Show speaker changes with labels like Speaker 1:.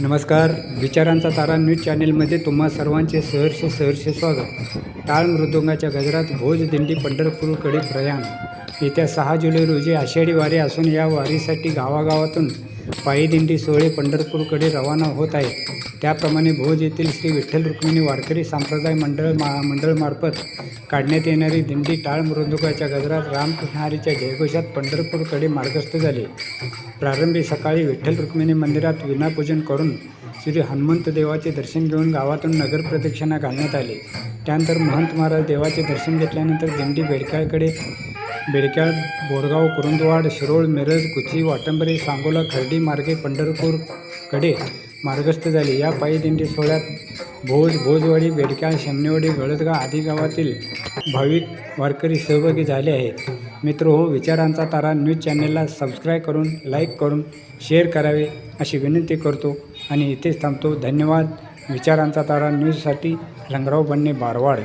Speaker 1: नमस्कार. विचारांचा तारा न्यूज चॅनेलमध्ये तुम्हा सर्वांचे सहर्ष सहर्ष स्वागत. टाळ मृदुंगाच्या गजरात भोज दिंडी पंढरपूरकडे प्रयाण. येत्या सहा जुलै रोजी आषाढी वारी असून या वारीसाठी गावागावातून पायी दिंडी सोहळे पंढरपूरकडे रवाना होत आहेत त्याप्रमाणे भोज येथील श्री विठ्ठल रुक्मिणी वारकरी संप्रदाय मंडळ मा मंडळमार्फत काढण्यात येणारी दिंडी टाळ मृदुकाच्या गजरात रामकृष्णहारीच्या जयघोषात पंढरपूरकडे मार्गस्थ झाले. प्रारंभी सकाळी विठ्ठल रुक्मिणी मंदिरात विनापूजन करून श्री हनुमंत देवाचे दर्शन घेऊन गावातून नगर प्रदक्षिणा घालण्यात आली. त्यानंतर महंत महाराज देवाचे दर्शन घेतल्यानंतर दिंडी बेडकाळकडे बेडक्याळ बोरगाव कुरुंदवाड शिरोळ मिरज कुची वाटंबरी सांगोला खर्डी मार्गे पंढरपूरकडे मार्गस्थ झाली. या पायी दिंडी सोहळ्यात भोज भोजवाडी बेडक्याळ शेमनेवाडी गळदगा आदी गावातील भाविक वारकरी सहभागी झाले आहेत. मित्र हो विचारांचा तारा न्यूज चॅनलला सबस्क्राईब करून लाईक करून शेअर करावे अशी विनंती करतो. आणि इथेच थांबतो. धन्यवाद. विचारांचा तारा न्यूजसाठी रंगराव बन्ने बारवाड.